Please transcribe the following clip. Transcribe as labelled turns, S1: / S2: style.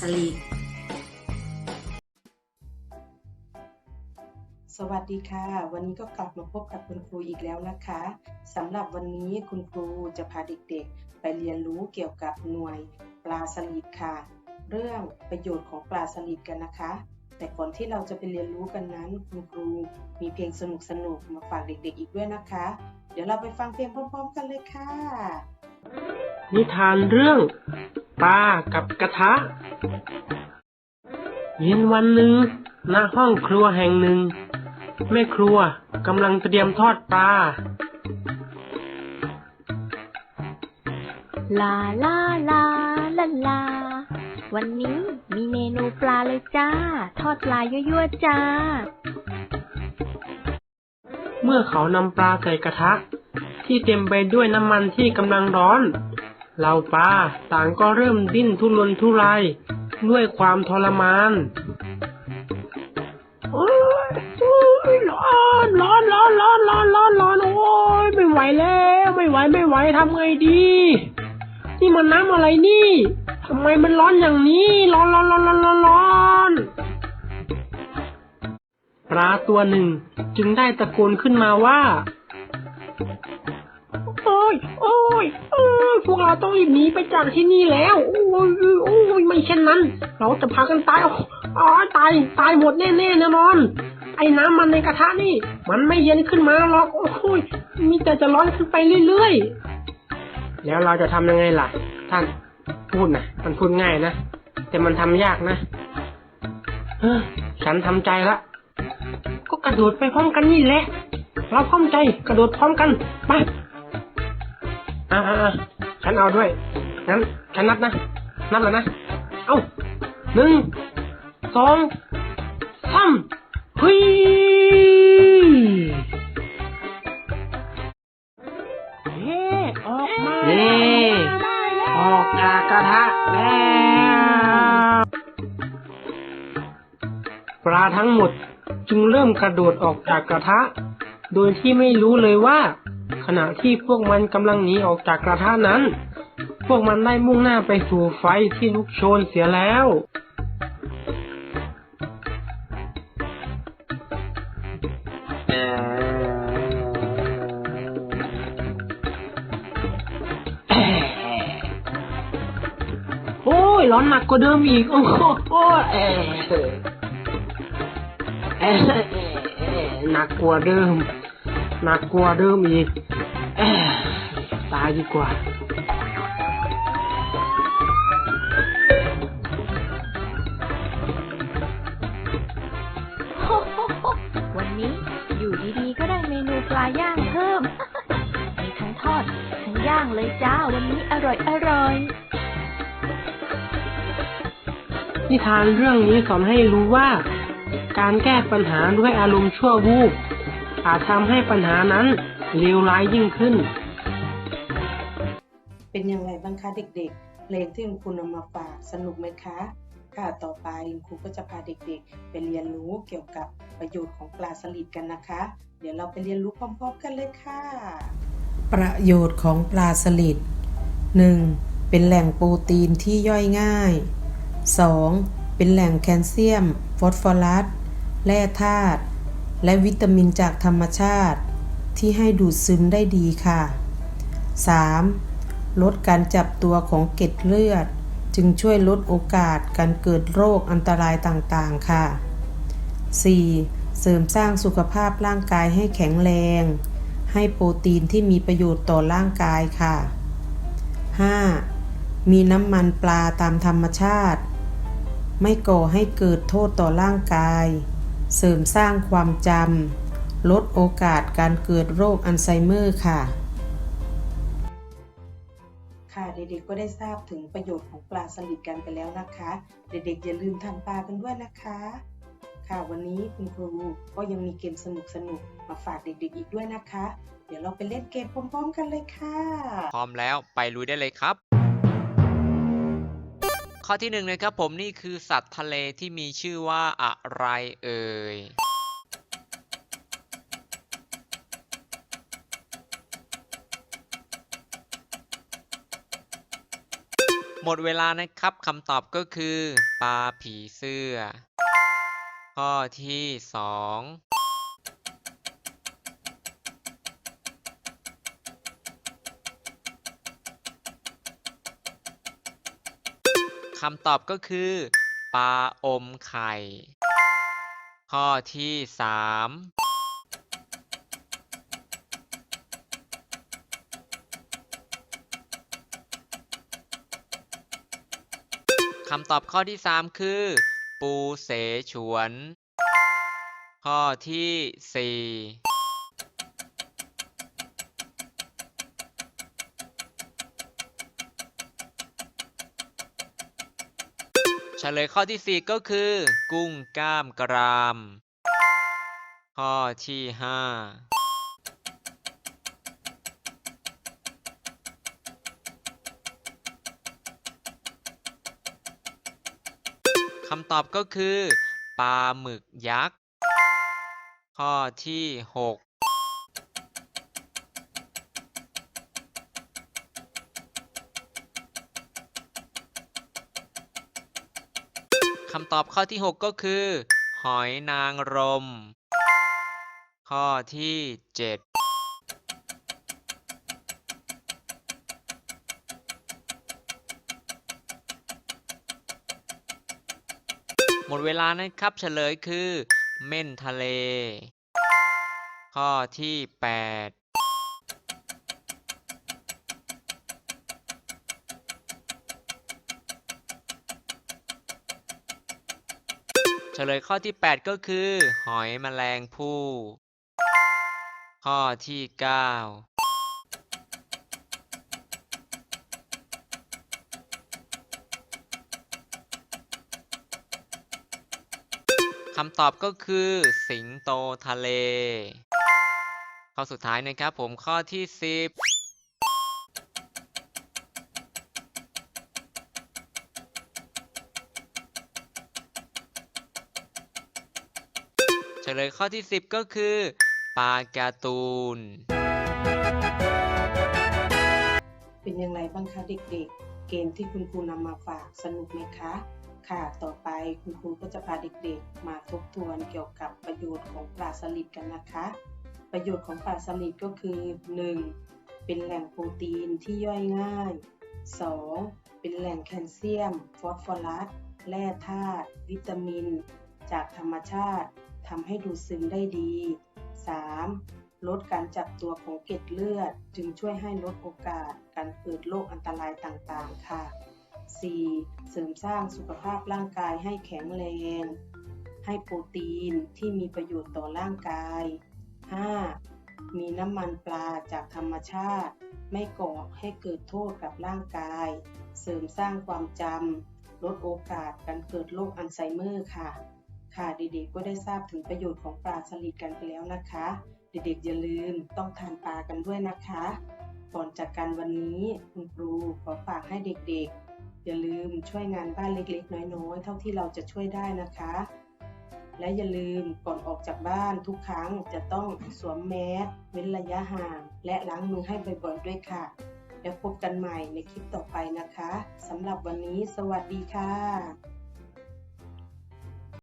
S1: ลาสลิด
S2: สวัสดีค่ะ วันนี้ก็กลับมาพบกับคุณครูอีกแล้วนะคะสำหรับวันนี้คุณครูจะพาเด็กๆ ไปเรียนรู้เกี่ยวกับหน่วยปลาสลิดค่ะ เรื่องประโยชน์ของปลาสลิดกันนะคะ แต่ก่อนที่เราจะไปเรียนรู้กันนั้น คุณครูมีเพลงสนุกๆมาฝากเด็กๆ อีกด้วยนะคะ เดี๋ยวเราไปฟังเพลงพร้อมๆกันเลยค่ะ
S3: นิทานเรื่องปลากับกระทะ เย็นวันหนึ่งณห้องครัวแห่งหนึ่ง แม่ครัวกำลังเตรียมทอดปลา
S4: ลาลาลาลาลา วันนี้มีเมนูปลาเลยจ้า ทอดปลายั่วๆจ้า
S3: เมื่อเขานำปลาใส่กระทะ ที่เต็มไปด้วยน้ำมันที่กำลังร้อน เหล่าปลาต่างก็เริ่มดิ้นทุรนทุรายด้วยความทรมานโอ้ยร้อนร้อนร้อนร้อนร้อนร้อนร้อนโอ้ยไม่ไหวแล้ว ไม่ไหวไม่ไหวทำไงดี นี่มันน้ำอะไรนี่ทำไมมันร้อนอย่างนี้ ร้อนร้อนร้อนร้อนร้อนร้อนปลาตัวหนึ่งจึงได้ตะโกนขึ้นมาว่า ยโอ้ยโอ้ยพวกเราต้องรีบหนีไปจากที่นี่แล้ว โอ้ยโอ้ยไม่เช่นนั้น เราจะพากันตายอ๋อตายตายหมดแน่ๆแน่นอน ไอ้น้ำมันในกระทะนี่ มันไม่เย็นขึ้นมาหรอกโอ้ยมีแต่จะร้อนขึ้นไปเรื่อยๆ แล้วเราจะทำยังไงล่ะ ท่านพูดนะมันพูดง่ายนะ แต่มันทำยากนะฉันทำใจละ ก็กระโดดไปพร้อมกันนี่แหละ เราพร้อมใจกระโดดพร้อมกันไป อ่าๆฉันเอาด้วย งั้น ฉันนับนะ นับแล้วนะ เอาหนึ่ง สองสามเฮ้ยเฮ้ออกมาเย้ออกจากกระทะแล้วปลาทั้งหมดจึงเริ่มกระโดดออกจากกระทะ โดยที่ไม่รู้เลยว่า ขณะที่พวกมันกำลังหนีออกจากกระทะนั้น พวกมันได้มุ่งหน้าไปสู่ไฟที่ลุกโชนเสียแล้ว โอ้ย ร้อนหนักกว่าเดิมอีก โอ้โหโอ้ยเออเออหนักกว่าเดิม หนักกว่าเดิมอีกเอ่อตายดีกว่า
S4: โฮโฮโฮวันนี้อยู่ดีๆ ก็ได้เมนูปลาย่างเพิ่ม มีทั้งทอด ทั้งย่างเลยจ้า วันนี้อร่อยอร่อย
S3: นิทานเรื่องนี้สอนให้รู้ว่า การแก้ปัญหาด้วยอารมณ์ชั่ววูบ อาจทำให้ปัญหานั้นเลวร้ายยิ่งขึ้น
S2: เป็นอย่างไรบ้างคะเด็กๆ เพลงที่คุณครูนำมาฝากสนุกไหมคะค่ะต่อไปคุณครูก็จะพาเด็กๆ ไปเรียนรู้เกี่ยวกับประโยชน์ของปลาสลิดกันนะคะ เดี๋ยวเราไปเรียนรู้พร้อมๆกันเลยค่ะ ประโยชน์ของปลาสลิด 1. เป็นแหล่งโปรตีนที่ย่อยง่าย 2. เป็นแหล่งแคลเซียม ฟอสฟอรัส แร่ธาตุ และวิตามินจากธรรมชาติที่ให้ดูดซึมได้ดีค่ะ 3. ลดการจับตัวของเกล็ดเลือด จึงช่วยลดโอกาสการเกิดโรคอันตรายต่างๆค่ะ 4. เสริมสร้างสุขภาพร่างกายให้แข็งแรง ให้โปรตีนที่มีประโยชน์ต่อร่างกายค่ะ 5. มีน้ำมันปลาตามธรรมชาติ ไม่ก่อให้เกิดโทษต่อร่างกาย เสริมสร้างความจำ ลดโอกาสการเกิดโรคอัลไซเมอร์ค่ะ ค่ะเด็กๆก็ได้ทราบถึงประโยชน์ของปลาสลิดกันไปแล้วนะคะ เด็กๆอย่าลืมทานปลากันด้วยนะคะ ค่ะวันนี้คุณครูก็ยังมีเกมสนุกๆมาฝากเด็กๆอีกด้วยนะคะ เดี๋ยวเราไปเล่นเกมพร้อมๆกันเลยค่ะ
S5: พร้อมแล้วไปลุยได้เลยครับ ข้อที่1นนะครับผมนี่คือสัตว์ทะเลที่มีชื่อว่าอะไรเอ่ยหมดเวลานะครับคำตอบก็คือ ปลาผีเสื้อ ข้อที่ 2 คำตอบก็คือปลาอมไข่ ข้อที่สามคำตอบข้อที่สามคือ ปูเสฉวน ข้อที่สี่ เฉลยข้อที่ 4 ก็คือ กุ้งกล้ามกราม ข้อที่ 5คำตอบก็คือ ปลาหมึกยักษ์ ข้อที่ 6 คำตอบข้อที่ 6 ก็คือ หอยนางรม ข้อที่ 7หมดเวลานะครับเฉลยคือ เม่นทะเล ข้อที่ 8 เฉลยข้อที่ 8 ก็คือ หอยแมลงภู่ ข้อที่ 9คำตอบก็คือ สิงโตทะเล ข้อสุดท้ายนะครับผมข้อที่ 10 เฉ ลยข้อที่ 10 ก็คือปลาการ์ตูน
S2: เป็นอย่างไรบ้างคะเด็กๆ เกมที่คุณครูนำมาฝากสนุกไหมคะ ค่ะต่อไปคุณครูก็จะพาเด็กๆ มาทบทวนเกี่ยวกับประโยชน์ของปลาสลิดกันนะคะ ประโยชน์ของปลาสลิดก็คือ 1. เป็นแหล่งโปรตีนที่ย่อยง่าย 2. เป็นแหล่งแคลเซียม ฟอสฟอรัสแร่ธาตุวิตามิน จากธรรมชาติ ทำให้ดูดซึมได้ดี 3. ลดการจับตัวของเกล็ดเลือด จึงช่วยให้ลดโอกาสการเกิดโรคอันตรายต่างๆ ค่ะ 4. เสริมสร้างสุขภาพร่างกายให้แข็งแรง ให้โปรตีนที่มีประโยชน์ต่อร่างกาย 5. มีน้ำมันปลาจากธรรมชาติ ไม่ก่อให้เกิดโทษกับร่างกาย เสริมสร้างความจำลดโอกาสการเกิดโรคอัลไซเมอร์ค่ะ ค่ะเด็กๆก็ได้ทราบถึงประโยชน์ของปลาสลิดกันไปแล้วนะคะ เด็กๆอย่าลืมต้องทานปลากันด้วยนะคะ ก่อนจากกันวันนี้คุณครูขอฝากให้เด็กๆ อย่าลืมช่วยงานบ้านเล็กๆ น้อยๆ เท่าที่เราจะช่วยได้นะคะ และอย่าลืมก่อนออกจากบ้านทุกครั้งจะต้องสวมแมสเว้นระยะห่าง และล้างมือให้บ่อยๆด้วยค่ะ แล้วพบกันใหม่ในคลิปต่อไปนะคะสำหรับวันนี้สวัสดีค่ะ